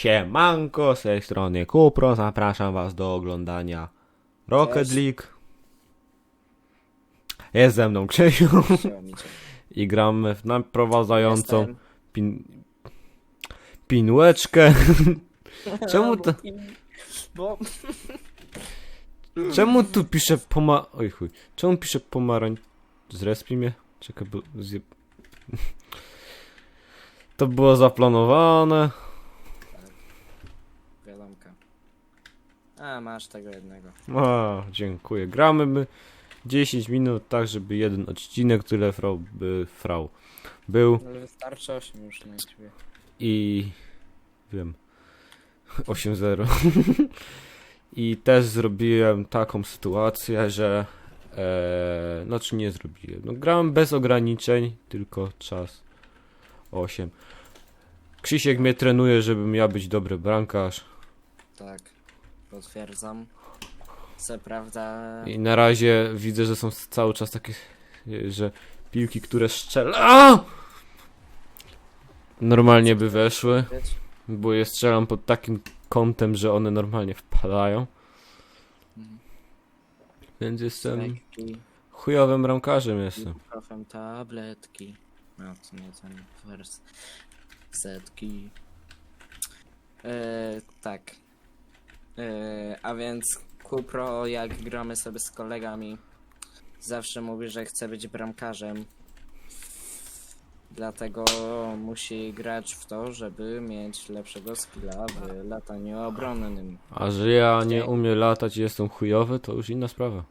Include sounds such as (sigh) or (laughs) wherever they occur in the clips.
Siemanko, z tej strony Kupro, zapraszam was do oglądania Rocket Cześć. League. Jest ze mną Krzysiu i gramy w naprowadzającą Jestem. pin... pinułeczkę. (laughs) Czemu to- Bo... Czemu tu pisze poma... Oj chuj. Czemu pisze pomarań... Zrespi mnie? Czekaj, bo... Zje... (laughs) To było zaplanowane. A, masz tego jednego. A, dziękuję. Gramy my 10 minut tak, żeby jeden odcinek, tyle frau by frau był Ale wystarczy 8 już na ciebie. i wiem (laughs) 8-0. (laughs) I też zrobiłem taką sytuację, że e, znaczy nie zrobiłem. No, grałem bez ograniczeń, tylko czas 8. Krzysiek mnie trenuje, żebym ja być dobry brankarz. Tak. Potwierdzam. Co prawda... I na razie widzę, że są cały czas takie, e, że piłki, które strzela. Normalnie by weszły, bo je strzelam pod takim kątem, że one normalnie wpadają. Więc jestem chujowym bramkarzem jestem. Profem tabletki. No, to nie ten wers. Setki. Eee, tak. Eee, a więc Kupro, jak gramy sobie z kolegami, zawsze mówi, że chce być bramkarzem. Dlatego musi grać w to, żeby mieć lepszego skilla w lataniu obronnym. A że ja nie umiem latać i jestem chujowy, to już inna sprawa.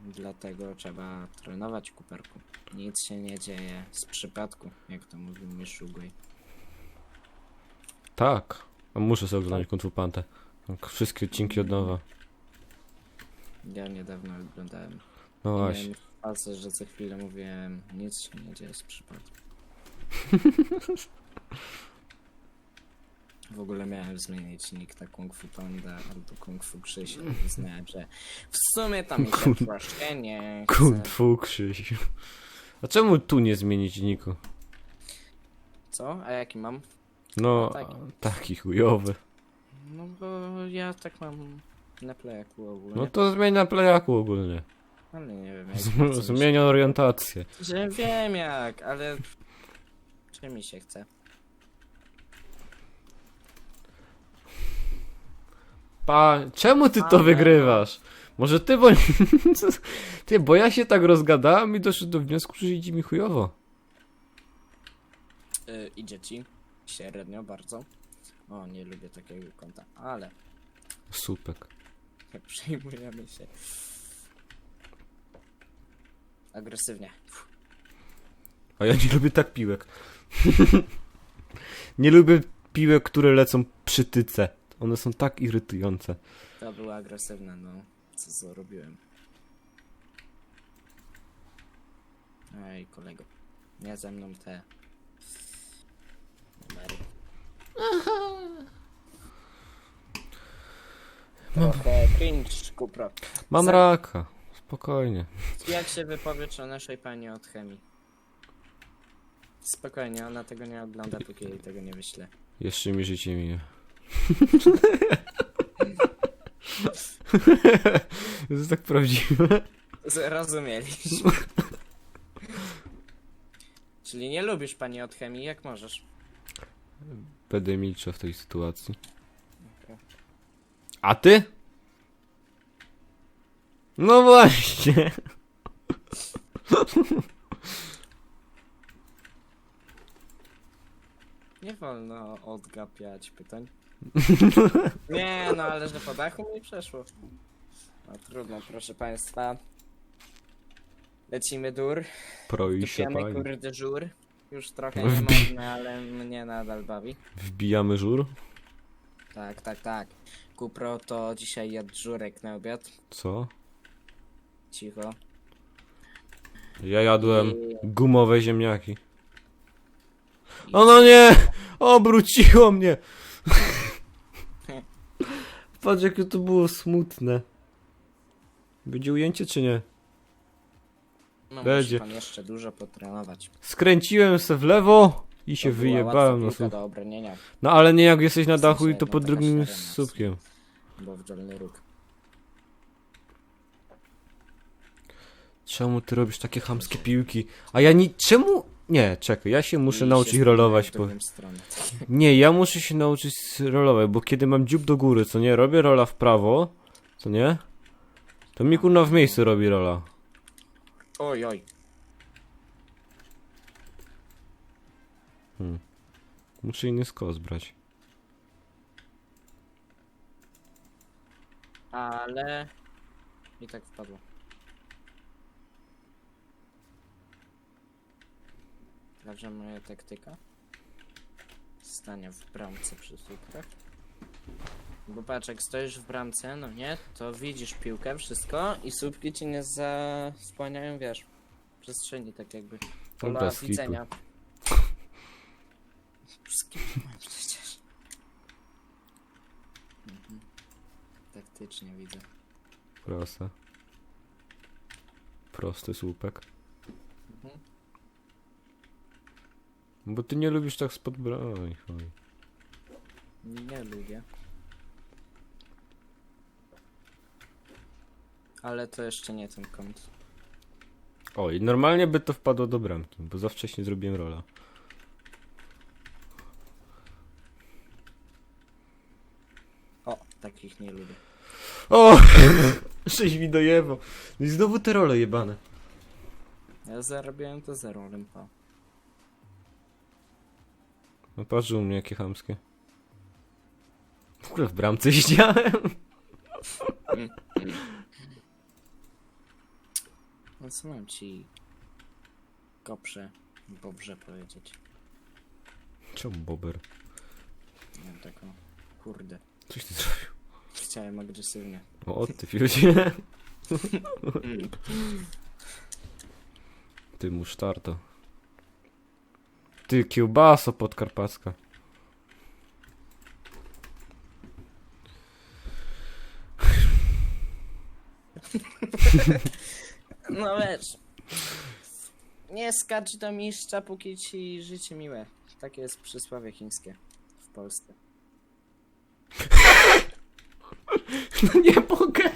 Dlatego trzeba trenować kuperku. Nic się nie dzieje z przypadku, jak to mówił Miszugoj. Tak. A muszę sobie oglądać Kung Fu Pantę. Tak, Wszystkie odcinki od nowa. Ja niedawno oglądałem. No właśnie. Miałem fazę, że co chwilę mówiłem, nic się nie dzieje z przypadku. (laughs) W ogóle miałem zmienić nick na Kung Fu Panda albo Kung Fu Krzysiu. i Uznałem, że w sumie tam mi się troszkę nie chce. Kung Fu Krzysiu. A czemu tu nie zmienić niku? Co? A jaki mam? No, taki. taki chujowy. No bo ja tak mam na playaku ogólnie. No to zmień na playaku ogólnie. Ale nie wiem jak. Z- Zmień orientację. Że wiem jak, ale... Czy mi się chce? Pa, czemu ty to Ale- wygrywasz? Może ty, bo... (laughs) ty, bo ja się tak rozgadałem i doszedłem do wniosku, że idzie mi chujowo. Y, idzie ci. Średnio bardzo. O, nie lubię takiego konta, ale Supek. przejmujemy się. Agresywnie. A ja nie lubię tak piłek. (laughs) nie lubię piłek, które lecą przy tyce. One są tak irytujące. To było agresywne, no. Co zrobiłem? Ej, kolego. Nie ze mną te... Numery. Trochę cringe, kupro. Mam Za- raka. Spokojnie. Jak się wypowiesz o naszej pani od chemii? Spokojnie, ona tego nie ogląda, póki jej tego nie wyślę. Jeszcze mi życie minie. to jest tak prawdziwe. Zrozumieliśmy. Czyli nie lubisz pani od chemii, jak możesz? Będę milczał w tej sytuacji. A ty? No właśnie. Nie wolno odgapiać pytań. (laughs) Nie, no ale że po dachu mi przeszło. No trudno, proszę państwa. Lecimy dur. Proi się Tupiamy pani. kurde żur. Już trochę Wbi- niemodne, ale mnie nadal bawi. Wbijamy żur? Tak, tak, tak. Kupro to dzisiaj jadł żurek na obiad. Co? Cicho. Ja jadłem gumowe ziemniaki. O no nie! Obróciło mnie! (laughs) Patrz jakie to było smutne. Będzie ujęcie czy nie? No Będzie. musi pan jeszcze dużo potrenować. Skręciłem se w lewo I się była wyjebałem na łatwa piłka słup. do obronienia, No ale nie jak jesteś na W sensie dachu i to no pod taka drugim średnia słupkiem. bo w dolny róg. Czemu ty robisz takie chamskie piłki? A ja nie... Czemu... Nie, czekaj, ja się muszę I nauczyć się rolować. w Po... drugą stronę. (laughs) Nie, ja muszę się nauczyć rolować, bo kiedy mam dziób do góry, co nie, robię rola w prawo, co nie? To mi kurna w miejscu robi rola. Oj, oj. Muszę inny skos brać. Ale... I tak wpadło. Także moja taktyka. Stanie w bramce przy słupkach. Bo patrz, jak stoisz w bramce, no nie, to widzisz piłkę, wszystko i słupki ci nie zasłaniają, wiesz, przestrzeni tak jakby. Pola widzenia. Przecież. Mhm. Taktycznie widzę. Proste. Prosty słupek. Mhm. Bo ty nie lubisz tak spod broni. chuj. Nie lubię. Ale to jeszcze nie ten kąt. O, i normalnie by to wpadło do bramki, bo za wcześnie zrobiłem rola. O, takich nie lubię. O! (laughs) Sześć mi dojebał. No i znowu te role jebane. Ja zarobiłem to zero limpa. No patrz u mnie jakie chamskie. W ogóle w bramce (laughs) siedziałem. No co mam ci koprze, bobrze powiedzieć? Czemu bober? Nie wiem, taką kurde. Coś ty zrobił. Chciałem agresywnie. O, o ty fiucie. (laughs) Ty musztardo. Ty kiełbaso podkarpacka. No wiesz. Nie skacz do mistrza, póki ci życie miłe. Takie jest przysłowie chińskie w Polsce. (laughs) No nie mogę. (laughs)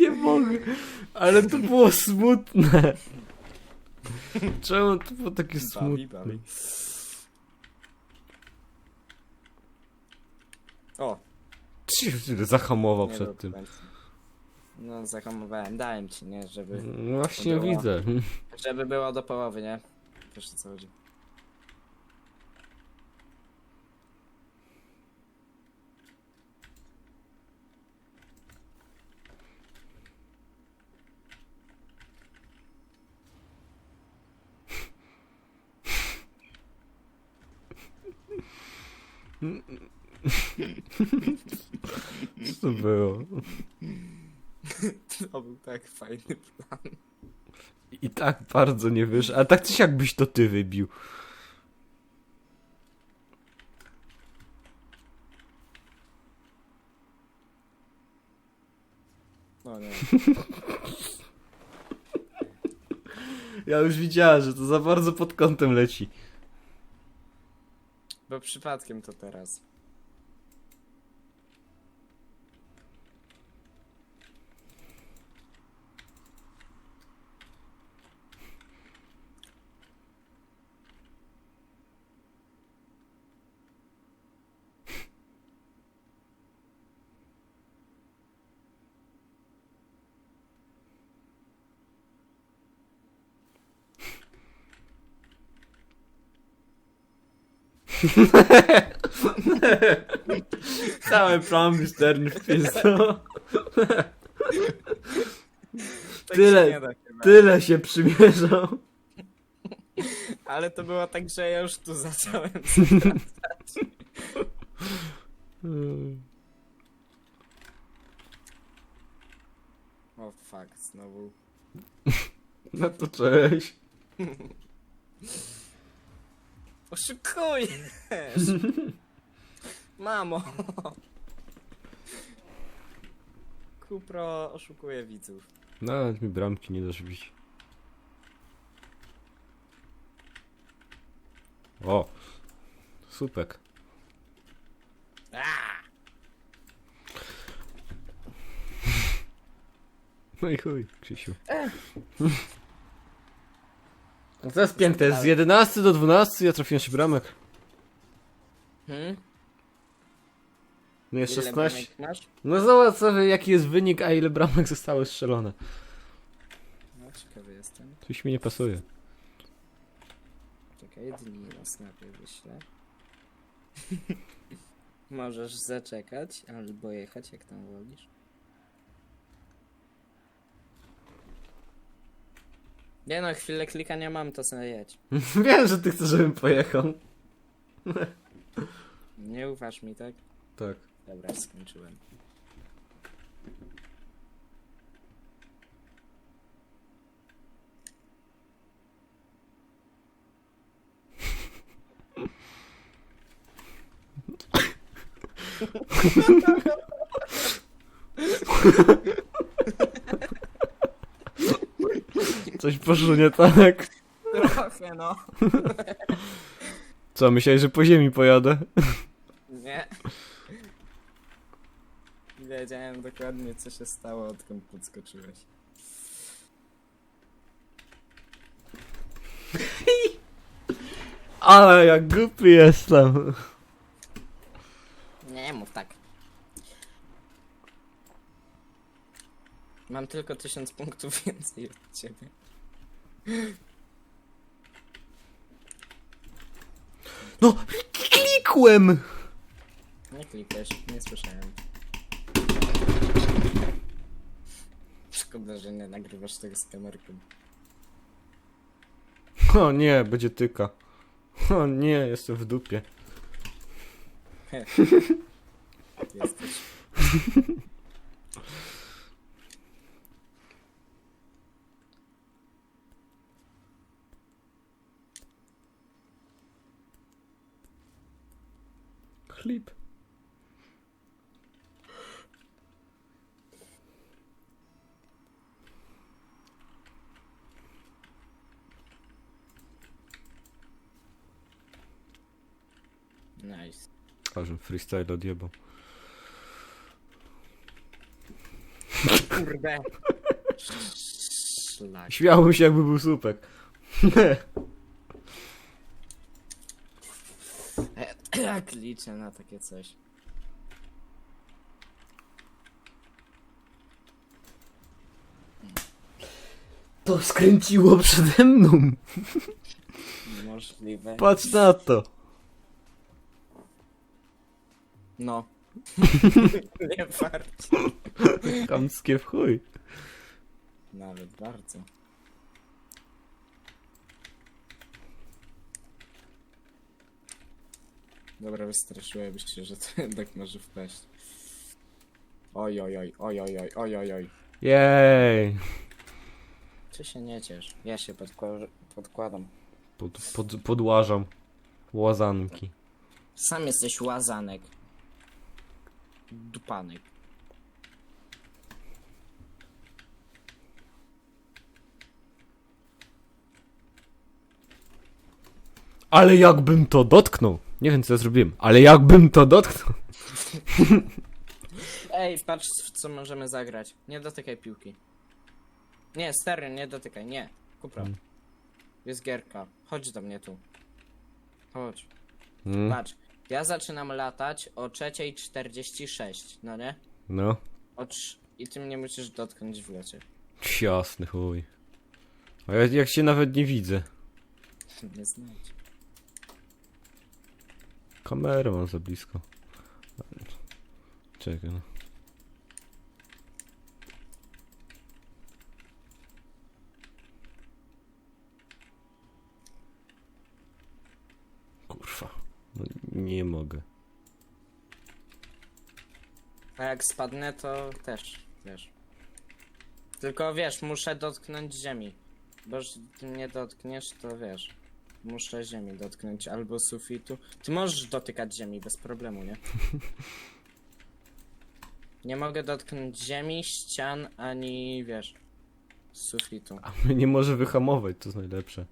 Nie mogę. Ale to było smutne. Czemu to było takie Bawi, smutne? bawi. O, Ci zahamował nie przed tym. końca. No zahamowałem, dałem ci, nie? Żeby, No Właśnie było. widzę. żeby było do połowy, nie? Wiesz o co chodzi. Co to było? (laughs) To był tak fajny plan. I tak bardzo nie wyszło. A tak coś jakbyś to ty wybił. No nie. (laughs) Ja już widziałem, że to za bardzo pod kątem leci. Bo przypadkiem to teraz. (laughs) Cały plan misterny w pizdo. Tak Tyle- się nie da chyba. Tyle się przymierzał. Ale to było tak, że ja już tu zacząłem. (laughs) O fuck, znowu. No to cześć. (laughs) Oszukujesz! Mamo! Kupro oszukuje widzów. Nawet mi bramki nie dasz bić. O! Supek. Aaa! No i chuj, Krzysiu. No to jest piękne, z 11 do 12 ja trafiłem się bramek. Hmm? No jest Ile 16. bramek masz? No zobacz sobie jaki jest wynik, a ile bramek zostało strzelone. No, ciekawy jestem. Coś mi nie pasuje. Czekaj, dni na snapie wyślę. (laughs) Możesz zaczekać albo jechać, jak tam wolisz. Nie no, chwilę klikania mam, to sobie jedź. (laughs) Wiem, że ty chcesz, żebym pojechał. (laughs) Nie ufasz mi, tak? Tak. Dobra, skończyłem. (laughs) Coś poszło nie tak. Trochę no. Co, myślałeś, że po ziemi pojadę? Nie. Wiedziałem dokładnie co się stało, odkąd podskoczyłeś. (laughs) Ale jak głupi jestem. Nie mów tak. Mam tylko tysiąc punktów więcej od ciebie. No, klikłem! Nie klikłeś, nie słyszałem. Szkoda, że nie nagrywasz tego z kamerką. O nie, będzie tyka. O nie, jestem w dupie. (laughs) Jesteś. Chlip. Nice. Ażem freestyle odjebał. Kurde. (laughs) Śmiałbym się jakby był słupek. (laughs) Jak liczę na takie coś. To skręciło przede mną. Możliwe. Patrz na to. No. (laughs) Nie warto. Chamskie w chuj. Nawet bardzo. Dobra, wystraszyłem się, że to (laughs) jednak może wpaść. Oj, oj, oj, oj, oj, oj, oj, oj, oj. Jej. Ty się nie ciesz. Ja się podkła- podkładam. Pod, pod, podłażam. Łazanki. Sam jesteś łazanek. Dupanek. Ale jakbym to dotknął. Nie wiem co zrobiłem, ale jakbym to dotknął. (laughs) Ej, patrz w co możemy zagrać. Nie dotykaj piłki. Nie, stary, nie dotykaj, nie. Kupra. Mm. Jest gierka. Chodź do mnie tu. Chodź. Mm, Patrz. Ja zaczynam latać o 3.46, no nie? no. O trz- I ty mnie musisz dotknąć w locie. Jasny chuj. A ja jak się nawet nie widzę. (laughs) Nie znać. Kamerę mam za blisko. Czekaj no. Kurwa. No, nie mogę. A jak spadnę, to też, wiesz. Tylko wiesz, muszę dotknąć ziemi. Bo że ty mnie dotkniesz, to wiesz. Muszę ziemi dotknąć albo sufitu. Ty możesz dotykać ziemi bez problemu, nie? (laughs) Nie mogę dotknąć ziemi, ścian, ani wiesz, sufitu. A mnie nie może wyhamować, to jest najlepsze.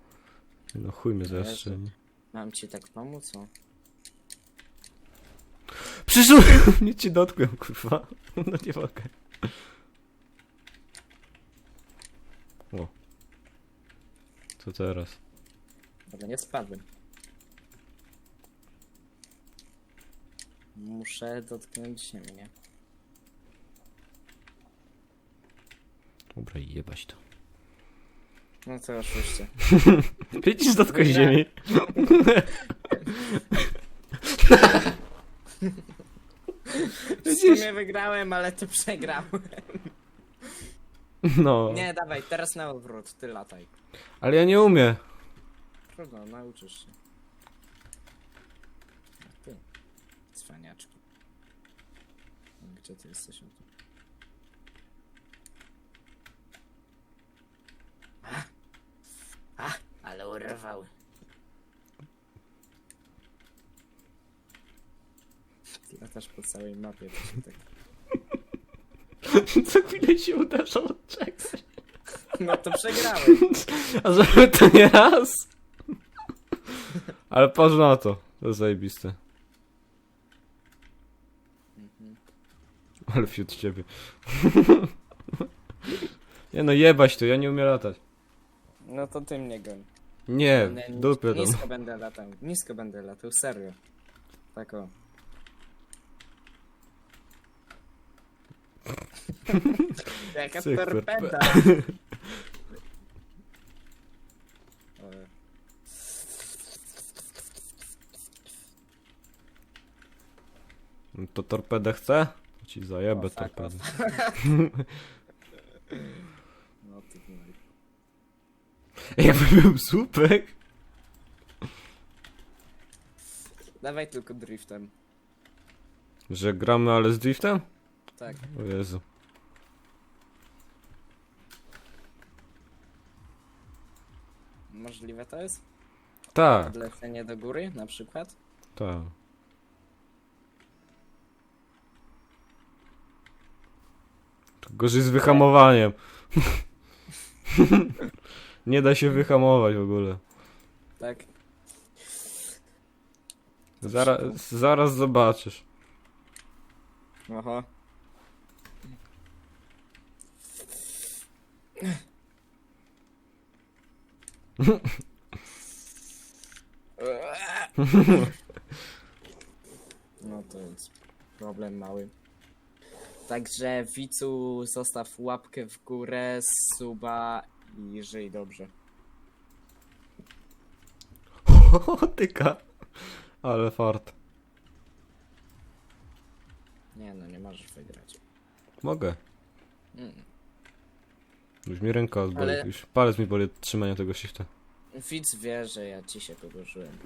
No chuj mnie Jezu. zastrzeli. Mam ci tak pomóc? O. Przyszło! (laughs) Nie ci dotkłem, kurwa. No nie mogę. O. Co teraz? Ale nie spadłem. Muszę dotknąć ziemi, nie? Dobra, jebać to. No to oczywiście. (laughs) Widzisz, dotknąć ziemi. W sumie wygrałem, ale ty przegrałem. No. Nie, dawaj, teraz na odwrót, ty lataj. Ale ja nie umiem. Trudno, nauczysz się. A ty, cwaniaczku. Gdzie ty jesteś? Tu. A, a, ale urwały. Latasz po całej mapie, się tak... (laughs) Co chwilę się uderzał od czegoś. No to przegrałem. (laughs) A żeby to nie raz. Ale patrz na to. To jest zajebiste. Ale fiut ciebie. (laughs) Nie no, jebać to, ja nie umiem latać. No to ty mnie goń. Nie, Będę tam. Nisko będę latał, nisko będę latał, serio. Tak o. (laughs) Jaka Cyk, torpeda. (laughs) O, To torpedę chce? To ci zajebę O, fuck torpedę. (laughs) No ty gnoj. Jakby był słupek. Dawaj tylko driftem. Że gramy ale z driftem? Tak. O Jezu. Możliwe to jest? Tak, Odlecenie do góry na przykład? tak. Gorzej z wyhamowaniem. (laughs) Nie da się wyhamować w ogóle. Tak. Zaraz, zaraz zobaczysz. Aha. (laughs) No to jest problem mały. Także widzu zostaw łapkę w górę, suba i żyj dobrze. O, (laughs) tyka. Ale fart. Nie no, nie możesz wygrać. Mogę. Mm. Już mi ręka boli. Ale- Już palec mi boli od trzymania tego shifta. Widz wie, że ja ci się pogorzyłem.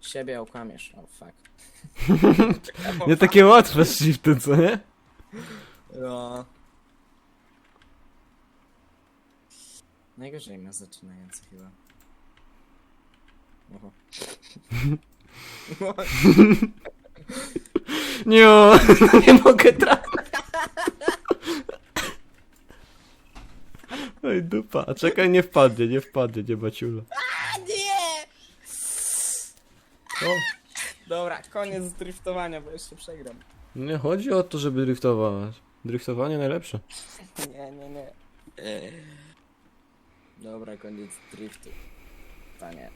Siebie okłamiesz, o fuck. Nie takie łatwe shifty, co nie? No. Najgorzej ma zaczynający chyba. Oho. (laughs) Nie, (laughs) nie mogę trafić. Oj dupa, a czekaj, nie wpadnie, nie wpadnie, nie baciula. A nie! O, Dobra, koniec driftowania, bo jeszcze przegram. nie chodzi o to, żeby driftować. Driftowanie najlepsze. (laughs) Nie, nie, nie. Dobra, koniec driftu. Panie.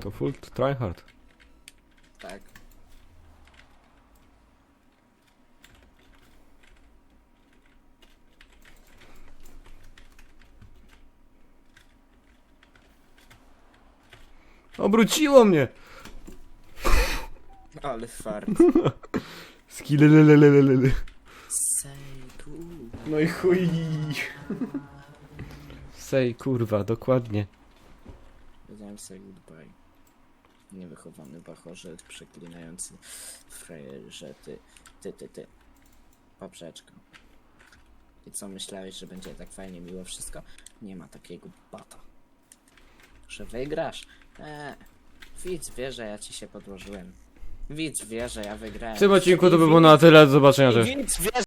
To full tryhard. Tak. Obróciło mnie! Ale fart. Skilelelelelele. No i chuj. Sej, kurwa, dokładnie. Powiedziałem say goodbye. Niewychowany bachorze, przeklinający frajerze, ty, ty, ty, ty. Poprzeczka. I co, myślałeś, że będzie tak fajnie miło wszystko? Nie ma takiego bata. że wygrasz. Eee, widz wie, że ja ci się podłożyłem. Widz wie, że ja wygrałem. W tym odcinku to by było na tyle, do zobaczenia, cześć. Widz wie,